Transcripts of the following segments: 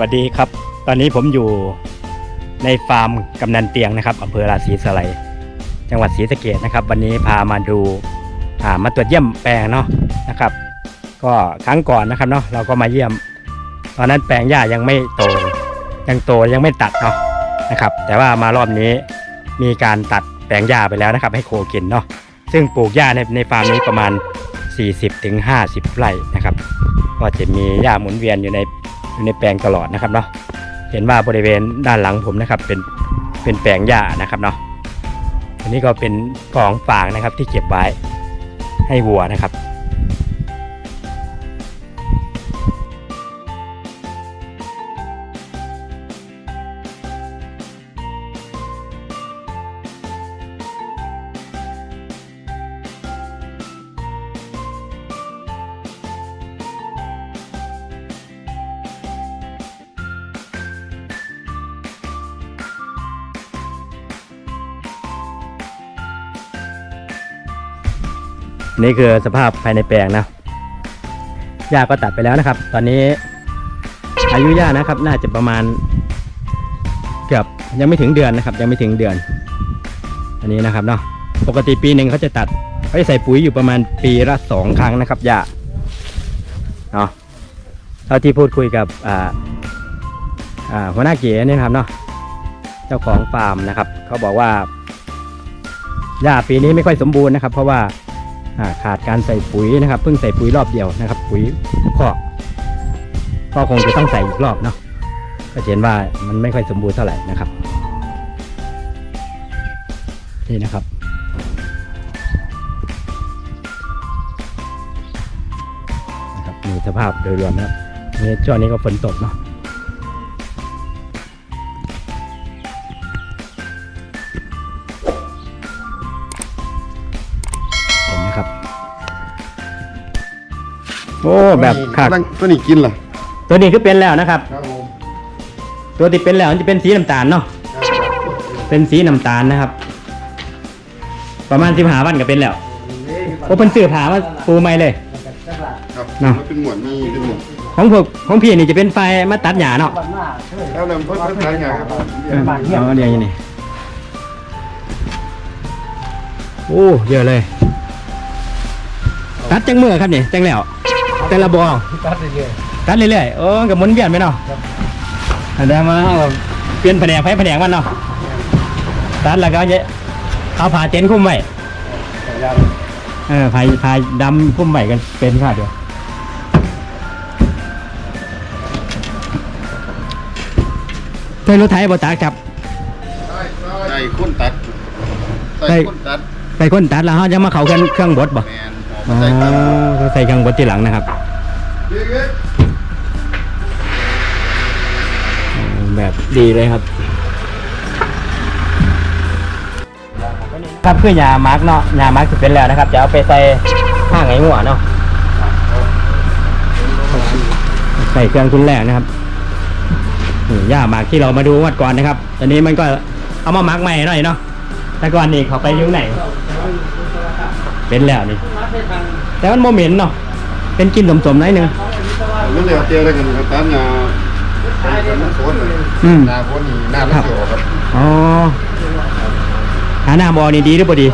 วัสดีครับ ตอนนี้ผมอยู่ในฟาร์มกำนันเตียงนะครับอำเภอราศีสไลยจังหวัดศรีสะเกดนะครับ วันนี้พามาดูามาตรวจเยี่ยมแปลงเนาะนะครับ ก็ครั้งก่อนนะครับเนาะเราก็มาเยี่ยม ตอนนั้นแปลงหญ้ายังไม่โต ยังโตยังไม่ตัดเนาะนะครับ แต่ว่ามารอบนี้มีการตัดแปลงหญ้าไปแล้วนะครับ ให้โคกินเนาะซึ่งปลูกหญ้าในในฟาร์มนี้ประมาณ 40-50ถึง50ไร่นะครับ ก็จะมีหญ้าหมุนเวียนอยู่ใน อยู่ในแปลงตลอดนะครับเนาะเห็นว่าบริเวณด้านหลังผมนะครับเป็นเป็นแปลงหญ้านะครับเนาะอันนี้ก็เป็นของฝางนะครับที่เก็บไว้ให้วัวนะครับ นี่คือสภาพภายในแปลงนะหญ้าก็ตัดไปแล้วนะครับ ตอนนี้อายุหญ้านะครับ น่าจะประมาณ เกือบยังไม่ถึงเดือนนะครับ ยังไม่ถึงเดือน อันนี้นะครับเนาะปกติปีหนึ่งเขาจะตัดเขาจะใส่ปุ๋ยอยู่ประมาณปีละสองครั้งนะครับหญ้าเนาะเท่าที่พูดคุยกับอ่าอ่าหัวหน้าเก๋เนี่ยนะครับเนาะเจ้าของฟาร์มนะครับ เขาบอกว่าหญ้าปีนี้ไม่ค่อยสมบูรณ์นะครับ เพราะว่าอ่า ขาดการใส่ปุ๋ยนะครับเพิ่งใส่ปุ๋ยรอบเดียวนะครับ ปุ๋ยคอกก็คงจะต้องใส่อีกรอบเนาะก็เห็นว่ามันไม่ค่อยสมบูรณ์เท่าไหร่นะครับ นี่นะครับ นะครับมีสภาพโดยรวมนะครับนี่ช่วงนี้ก็ฝนตกเนาะ โอ้แบบขาดตั้งตัวนี้กินเหรอตัวนี้คือเป็นแล้วนะครับ ครับผมตัวที่เป็นแล้วมันจะเป็นสีน้ำตาลเนาะเป็นสีน้ำตาลนะครับ ประมาณสิบหาวันก็เป็นแล้วโอ้เป็นเสื้อผ้ามาปูใหม่เลย ครับเนาะ มันเป็นหมวดมีเป็นหมวดของพวกของพี่นี่จะเป็นไฟมาตัดหญ้าเนาะแล้วนำเพิ่มเพิ่มทางไงครับเออเอาเดี๋ยวนี้โอ้เยอะเลย ตัดจังมือครับนี่จังแล้ว แต่ละบอตัดเรื่อยตัดเรื่อยๆโอ้กับหมุนเวียนไปเนาะอันนี้มาเอาเปลี่ยนแผนกไปแผนกมันเนาะตัดแล้วก็จะเอาผ้าเต็นท์คลุมไว้ๆแต่ยังเออผ้าผ้าดำคลุมไว้กันเป็นค่ะเดียวเคยรถไถบ่ตัดครับใส่ข้นตัดใส่ใส่ข้นตัดใส่คนตัดแล้วเขาจะมาเขากันเครื่องบดบ่แมน อ๋อใส่ตัดเขาใส่เครื่องบดทีหลังนะครับเยอะแบบดีเลยครับครับเพื่อยามาร์กเนาะยามาร์กจะเป็นแล้วนะครับ จะเอาไปใส่ห้างไอ้หัวเนาะใส่เครื่องทุนแรกนะครับนี่ยามาร์กที่เรามาดูวัดก่อนนะครับ ตอนนี้มันก็เอามามาร์กใหม่หน่อยเนาะแต่ก่อนนี่เขาไปอยุ่งไหน เป็นแล้วนี่ แต่มันโมเหม็นเนาะ เป็นกลินสมๆหน่อยหนึงๆมันเดี๋ยวเตี้ยอะไรกันครับตามยาเป็นน้ำโซนเลยอืมหน้าโคนนี่หน้ามันเขียวครับอ๋อหาหน้าบอนี่ดีหรือบ่ดี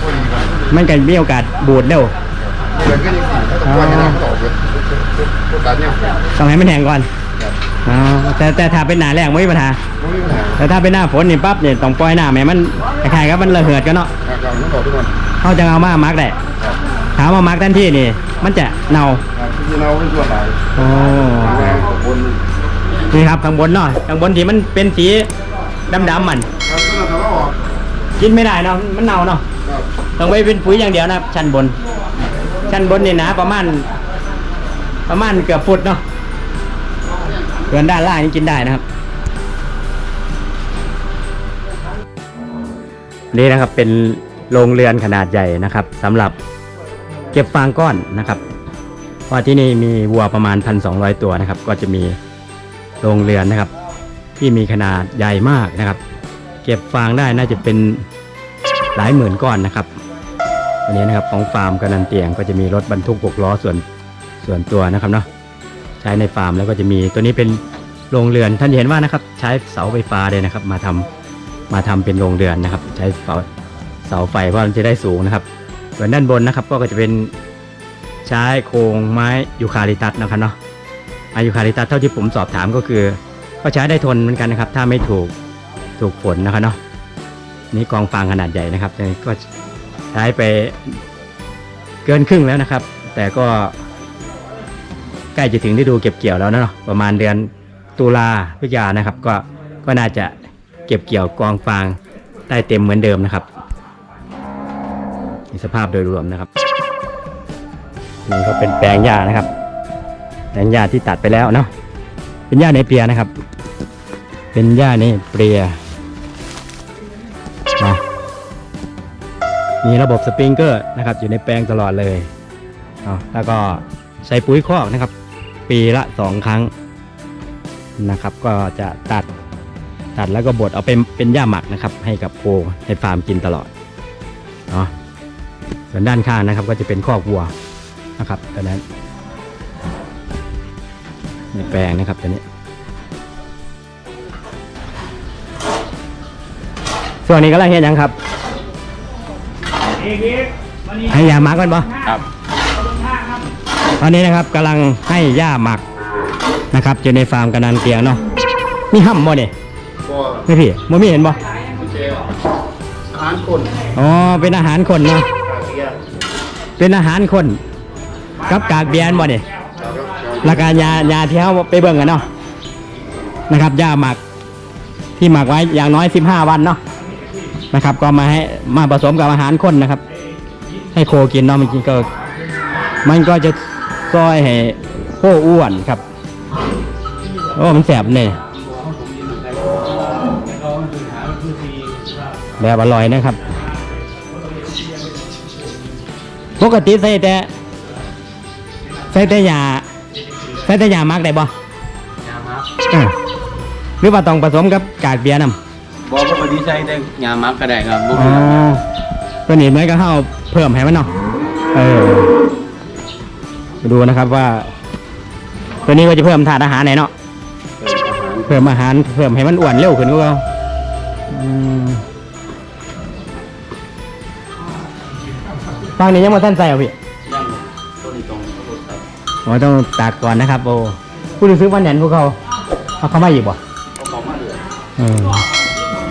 โอ้ยครับมันก็มีโอกาสบูดเร็วเดือนก็ยังสี่ถ้าต้องปล่อยให้น้ำมันออกเลยตัดเนี่ยต้องให้มันแห้งก่อนครับอ๋อแต่แต่ถ้าเป็นหน้าแรงไม่มีปัญหา ไม่มีปัญหาแต่ถ้าเป็นหน้าฝนนี่ปั๊บเนี่ยต้องปล่อยหน้าแม่มันคล้ายๆกับมันระเหิดกันเนาะ ครับเราต้องบอกทุกคน เขาจะเอามามาร์กได้ครับถามว่ามาร์กทันทีนี่ มันจะเน่าครับที่เราเป็นส่วนไหนโอ้แรงของบนนี่ครับข้างบนเนาะข้างบนที่มันเป็นสีดำๆมันครับก็เราทำว่าออกกินไม่ได้เนาะมันเน่าเนาะครับต้องไปเป็นปุ๋ยอย่างเดียวนะครับชั้นบน ชั้นบนนี่นะประมาณประมาณเกือบฟุตเนาะส่วนด้านล่างนี่กินได้นะครับนี่นะครับเป็น โรงเรือนขนาดใหญ่นะครับสำหรับเก็บฟางก้อนนะครับเพราะที่นี่มีวัวประมาณ 1,200 ตัวนะครับ ก็จะมีโรงเรือนนะครับ ที่มีขนาดใหญ่มากนะครับ เก็บฟางได้น่าจะเป็นหลายหมื่นก้อนนะครับอันนี้นะครับของฟาร์มกำนันเตียงก็จะมีรถบรรทุกหกล้อส่วนส่วนตัวนะครับเนาะใช้ในฟาร์มแล้วก็จะมีตัวนี้เป็นโรงเรือนท่านเห็นว่านะครับ ใช้เสาไฟฟ้าเลยนะครับ มาทำมาทำเป็นโรงเรือนนะครับ ใช้เสา เสาไฟเพราะมันจะได้สูงนะครับ ส่วนด้านบนนะครับก็จะเป็นใช้โครงไม้ยูคาลิตัสนะครับเนาะไม้ยูคาลิตัสเท่าที่ผมสอบถามก็คือ ก็ใช้ได้ทนเหมือนกันนะครับ ถ้าไม่ถูกถูกฝนนะครับเนาะนี่กองฟางขนาดใหญ่นะครับก็ใช้ไปเกินครึ่งแล้วนะครับ แต่ก็ใกล้จะถึงฤดูเก็บเกี่ยวแล้วนะเนาะประมาณเดือนตุลาพฤศจิกานะครับ ก็ก็น่าจะเก็บเกี่ยวกองฟางได้เต็มเหมือนเดิมนะครับ สภาพโดยรวมนะครับ นี่ก็เป็นแปลงหญ้านะครับ แปลงหญ้าที่ตัดไปแล้วเนาะเป็นหญ้าในเปียนะครับ เป็นหญ้าในเปียนะมีระบบสปริงเกอร์นะครับ อยู่ในแปลงตลอดเลยเอาแล้วก็ใส่ปุ๋ยคอกนะครับ ปีละสองครั้งนะครับ ก็จะตัดตัดแล้วก็บดเอาเป็นเป็นหญ้าหมักนะครับ ให้กับโคให้ฟาร์มกินตลอดเนาะ ส่วนด้านข้างนะครับก็จะเป็นคอกวัวนะครับตอนนั้นในแปลงนะครับตัวนี้ส่วนนี้ก็ลังเห็นยังครับให้ยาหมักกันปะครับตอนนี้นะครับกำลังให้หญ้าหมักนะครับอยู่ในฟาร์มกำนันเกียงเนาะนี่ห้ำบ่เนี่ยก็ไม่พี่บ่มีเห็นบ่ไม่ใช่อาหารคนอ๋อเป็นอาหารคนเนาะกากเกียร์ เป็นอาหารคนกับกากเบียนบ่เนี่ยราคายายาที่เขาไปเบิ่งกันเนาะนะครับหญ้าหมักที่หมักไว้อย่างน้อย15วันเนาะนะครับ ก็มาให้มาผสมกับอาหารคนนะครับ ให้โคกินเนาะมันกินก็มันก็จะซอยให้โคอ้วนครับโอ้มันแสบเนี่ยแบบอร่อยนะครับ ปกติใส่แต่ใส่แต่ยาใส่แต่ยามักได้บ่ยามักเออหรือว่าต้องผสมกับกากเบียร์นำบอกว่าพอดีใช้ได้ยามักก็ได้ครับบ่อ๋เป็นไรอตัวนี้เหมือนกับข้าวเพิ่มให้มันเนาะเออดูนะครับว่า ตัวนี้ก็จะเพิ่มถาดอาหารไหนเนาะเพิ่มอาหารเพิ่มให้มันอ้วนเร็วขึ้นก็เอา ฟังนี้ยังมาท่านใส่เอาพี่ยังตัวนี้ตรงเขาตัวใส่อ๋อต้องตากก่อนนะครับโอ้ผู้รู้สึกว่าแหนนพวกเขาเอาเข้ามาอีกบ่เขาของมาเหลือเออ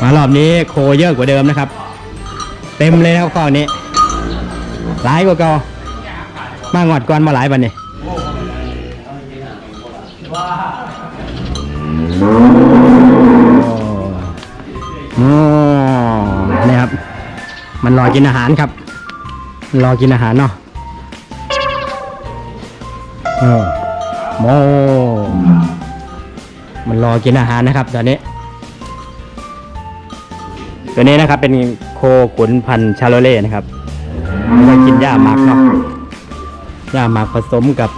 มารอบนี้โคเยอะกว่าเดิมนะครับ เต็มเลยนะครับข้อนี้หลายกว่าเก่ามางอดก่อนมาหลายวันนี่โอ้นี่ครับ มันรอกินอาหารครับมัน รอกินอาหารเนาะเออโมมันรอกินอาหารนะครับ ตอนนี้ ตัวนี้นะครับ เป็นโคขุนพันชาโลเล่นะครับมันกินหญ้าหมักเนาะหญ้าหมักผสมกับ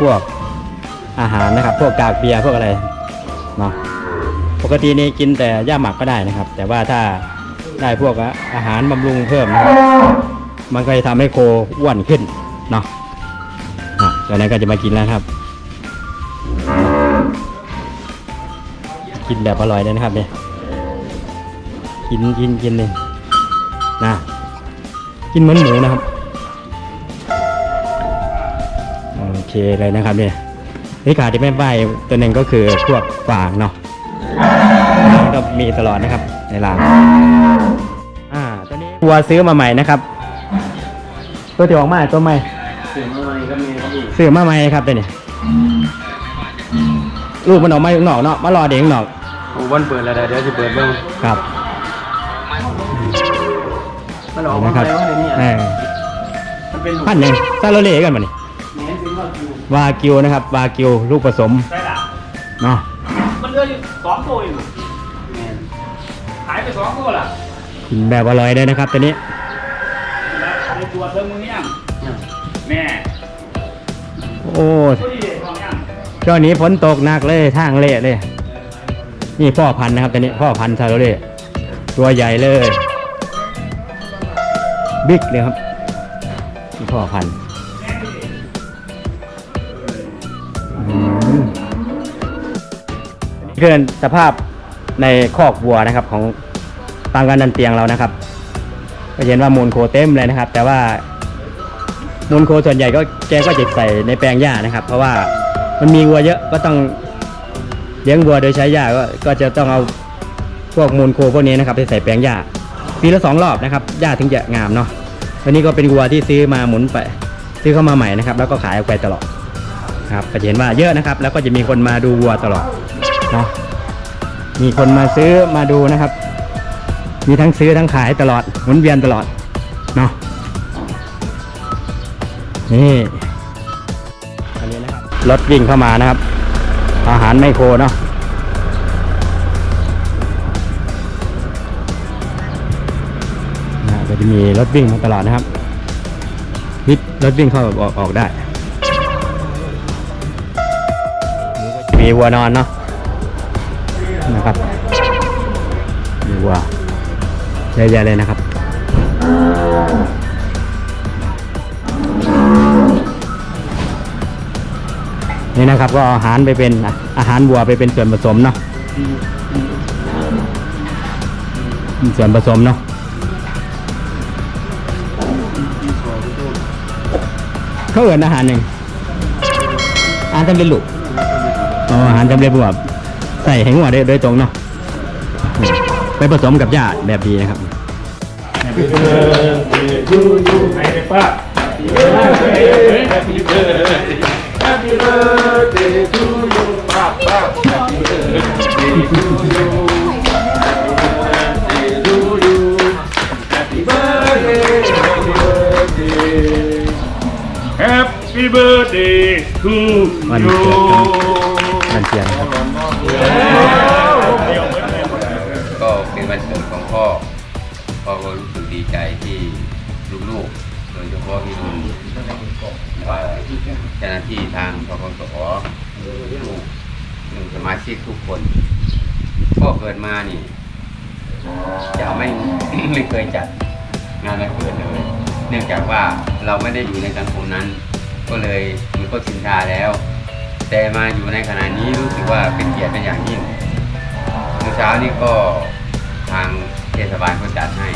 พวกอาหารนะครับ พวกกากเบียร์พวกอะไรเนาะปกตินี่กินแต่หญ้าหมักก็ได้นะครับ แต่ว่าถ้าได้พวกอาหารบำรุงเพิ่มนะครับ มันก็จะทำให้โคอ้วนขึ้นเนาะอะตัวนั้นก็จะมากินแล้วครับ กินแบบอร่อยเลยนะครับเนี่ยกินกินกินเลยนะกินเหมือนหมูนะครับโอเคเลยนะครับเนี่ยนี่ขาดที่ไม่ไหวตัวหนึ่งก็คือพวกฝางเนาะก็มีตลอดนะครับในร้านอ่าตัวนี้วัวซื้อมาใหม่นะครับ ตัวที่ออกมาตัวใหม่เสียงอะไรก็มีครับพี่ซื้อมาใหม่ครับตัวนี้ลูกมันออกมาอยู่ข้างนอกเนาะมารอเด็กข้างนอกโอ้วันเปิดแล้วเดี๋ยวจะเปิดเบิ่งครับ มันออกมานะครับแล้วเดี๋ยวนี้เออมันเป็นลูกพันหนึ่งซาโลเล่กันมานี่แหนเป็นว่าอยู่วากิวนะครับ วากิวลูกผสมได้ละเนาะมันเหลืออยู่สองตัวอยู่แหนหายไปสองตัวละกินแบบอร่อยเลยนะครับตัวนี้ ในตัวเธอมึงยังยังแม่โอ้ตัวนี้เด็กของยังช่วงนี้ฝนตกหนักเลยทางเละเลย นี่พ่อพันธุ์นะครับตัวนี้พ่อพันธุ์ซาโลเล่ตัวใหญ่เลย บิ๊กเลยครับนี่พ่อพันธุ์อืมคือสภาพในคอกวัวนะครับของตามการดันเตียงเรานะครับ ก็เห็นว่ามูลโคเต็มเลยนะครับ แต่ว่ามูลโคส่วนใหญ่ก็แกก็จะใส่ในแปลงหญ้านะครับ เพราะว่ามันมีวัวเยอะก็ต้องเลี้ยงวัวโดยใช้หญ้าก็ก็จะต้องเอาพวกมูลโคพวกนี้นะครับไปใส่แปลงหญ้าปีละสองรอบนะครับหญ้าถึงจะงามเนาะวันนี้ก็เป็นวัวที่ซื้อมาหมุนไปซื้อเข้ามาใหม่นะครับ แล้วก็ขายออกไปตลอดครับก็เห็นว่าเยอะนะครับ แล้วก็จะมีคนมาดูวัวตลอดเนาะมีคนมาซื้อมาดูนะครับ มีทั้งซื้อทั้งขายตลอดหมุนเวียนตลอดเนาะนี่อันนี้นะครับรถวิ่งเข้ามานะครับ อาหารไมโครเนาะก็จะมีรถวิ่งมาตลอดนะครับนิดรถวิ่งเข้าออกออกได้มีวัวนอนเนาะนะครับมีวัว เยอะแยะเลยนะครับ นี่นะครับก็เอาอาหารไปเป็นอาหารวัวไปเป็นส่วนผสมเนาะส่วนผสมเนาะเขาเอินอาหารหนึ่งอาหารสำเร็จรูปอาหารสำเร็จรูปใส่ให้หัวได้โดยตรงเนาะ ไปผสมกับหญ้าแบบดีนะครับไหนไปป้า Happy birthday to you ป้าป้า Happy birthday to you Happy birthday to you Happy birthday Happy birthday Happy birthday to วัน you เกิดกันวันเกียรตินะครับก็เป็นวันเกิด ของพ่อพ่อก็รู้สึกดีใจที่ลูกๆโดยเฉพาะพี่นุ่นเจ้าหน้าที่ทางพกสลูกหนึ่งสมาชิกทุกคนพ่อเกิดมานี่จะไม่ไม่เคยจัดงานวันเกิดเลย เนื่องจากว่าเราไม่ได้อยู่ในสังคมนั้น ก็เลยมันก็ชินชาแล้ว แต่มาอยู่ในขณะนี้รู้สึกว่าเป็นเกียรติเป็นอย่างยิ่งเมื่อเช้านี้ก็ ทางเทศบาลเขาจัดให้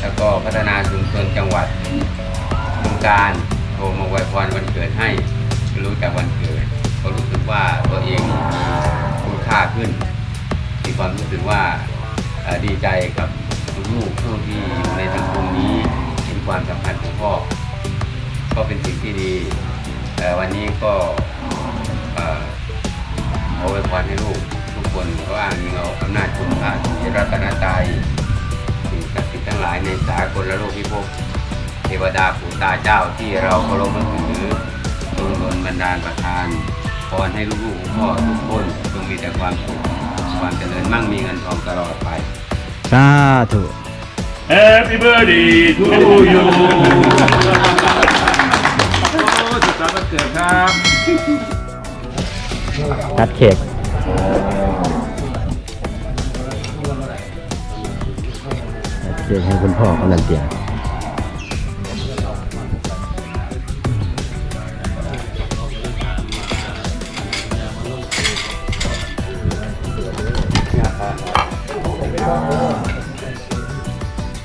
แล้วก็พัฒนาชุมชนจังหวัดโครงการโทรมาอวยพรวันเกิดให้ รู้จักวันเกิดก็รู้สึกว่าตัวเองมีคุณค่าขึ้น มีความรู้สึกว่าดีใจกับลูกๆผู้ที่อยู่ในสังคมนี้เห็นความสำคัญของพ่อ ก็เป็นสิ่งที่ดีเอ่วันนี้ก็เอ่อขอไว้พรให้ลูก คนก็อ้างอิงเอาอำนาจคุณพระศรีรัตนตรัยสิ่งศักดิ์สิทธิ์ทั้งหลายในสากลและโลกพิภพเทวดาปู่ตาเจ้าที่เราเคารพนับถือจงดลบันดาลประทานพรให้ลูกๆของพ่อทุกคนจงมีแต่ความสุขความเจริญมั่งมีเงินทองตลอดไป สาธุ Happy birthday to you สุดสัปดาห์เกิดครับ ตัดเค้ก ตัดเค้กให้คุณพ่อเขานันเตียง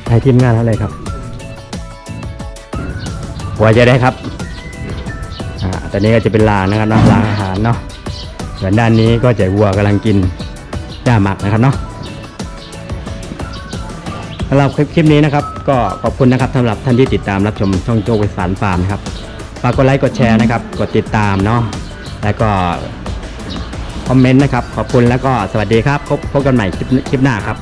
ให้ทีมงานเท่าไรครับหัวจะได้ครับ อ่า ตอนนี้ก็จะเป็นลานนะครับนะลานอาหารเนาะ ส่วนด้านนี้ก็จวัวกำลังกินหญ้าหมักนะครับเนาะสำหรับคลิปคลิปนี้นะครับ ก็ขอบคุณนะครับสำหรับท่านที่ติดตามรับชมช่องโจกวิสานฟาร์มนะครับฝากกดไลค์กดแชร์นะครับ กดติดตามเนาะแล้วก็คอมเมนต์นะครับ ขอบคุณแล้วก็สวัสดีครับพบพบกันใหม่คลิปคลิปหน้าครับ